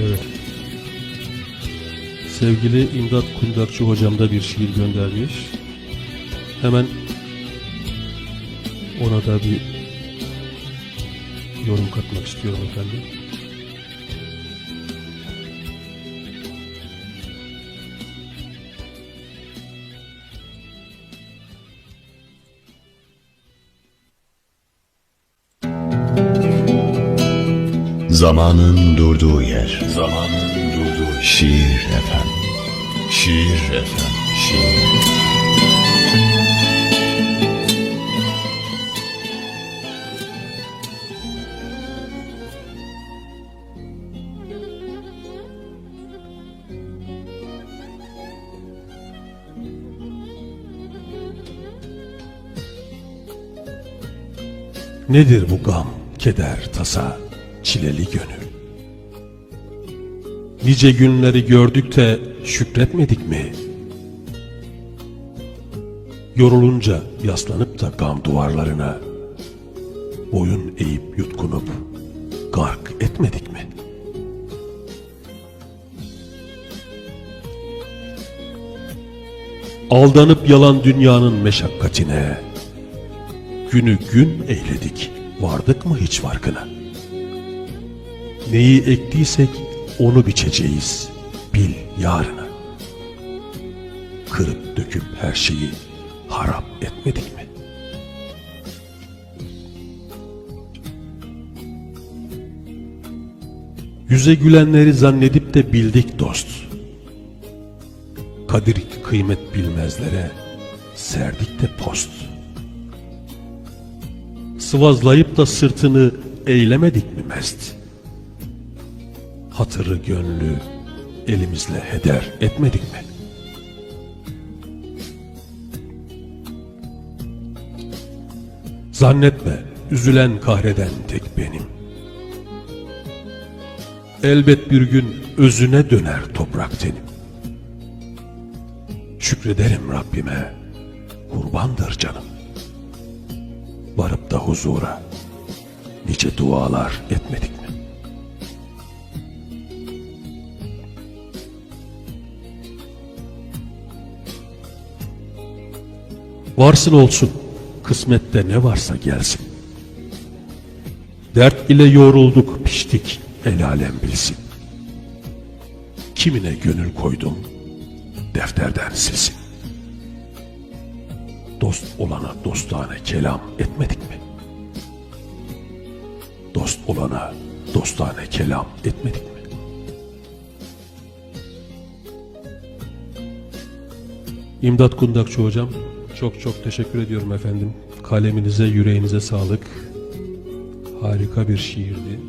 Evet. Sevgili İmdat Kundakçı hocam da bir şiir göndermiş. Hemen ona da bir yorum katmak istiyorum efendim. Zamanın durduğu yer. Zamanın durduğu şiir efem. Şiir efem. Şiir. Nedir bu gam, keder, tasa, çileli gönül? Nice günleri gördük de şükretmedik mi? Yorulunca yaslanıp da gam duvarlarına boyun eğip yutkunup gark etmedik mi? Aldanıp yalan dünyanın meşakkatine günü gün eyledik, vardık mı hiç farkına? Neyi ektiysek onu biçeceğiz, bil yarına. Kırıp döküp her şeyi harap etmedik mi? Yüze gülenleri zannedip de bildik dost. Kadir kıymet bilmezlere serdik de post. Sıvazlayıp da sırtını eylemedik mi mest? Hatırı gönlü elimizle heder etmedik mi? Zannetme üzülen kahreden tek benim. Elbet bir gün özüne döner toprak tenim. Şükrederim Rabbime, kurbandır canım varıp da huzura nice dualar etmedik Varsın olsun, kısmette ne varsa gelsin. Dert ile yorulduk, piştik, el alem bilsin. Kimine gönül koydum, defterden silsin dost olana dostane kelam etmedik mi? Dost olana dostane kelam etmedik mi? İmdat Kundakçı hocam, çok çok teşekkür ediyorum efendim. Kaleminize, yüreğinize sağlık. Harika bir şiirdi.